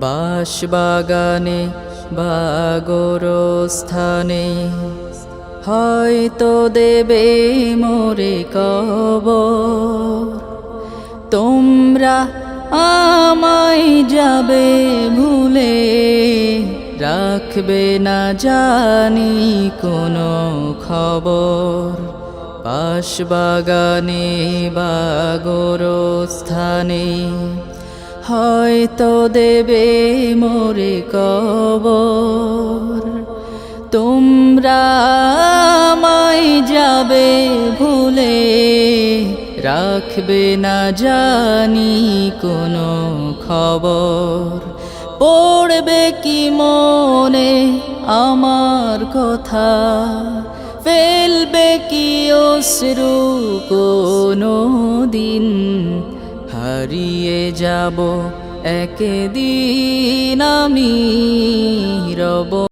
বাঁশবাগানে বাগর স্থানে হয়তো দেবে মোরে কব তোমরা আমায় যাবে ভুলে, রাখবে না জানি কোনো খবর। বাঁশবাগানে বাগর স্থানে হয়তো দেবে মোরে কবর। তোমরা আমায় যাবে ভুলে, রাখবে না জানি কোনো খবর। পড়বে কি মনে আমার কথা, ফেলবে কি অশ্রু কোনো দিন। হারিয়ে যাব একদিন আমি রব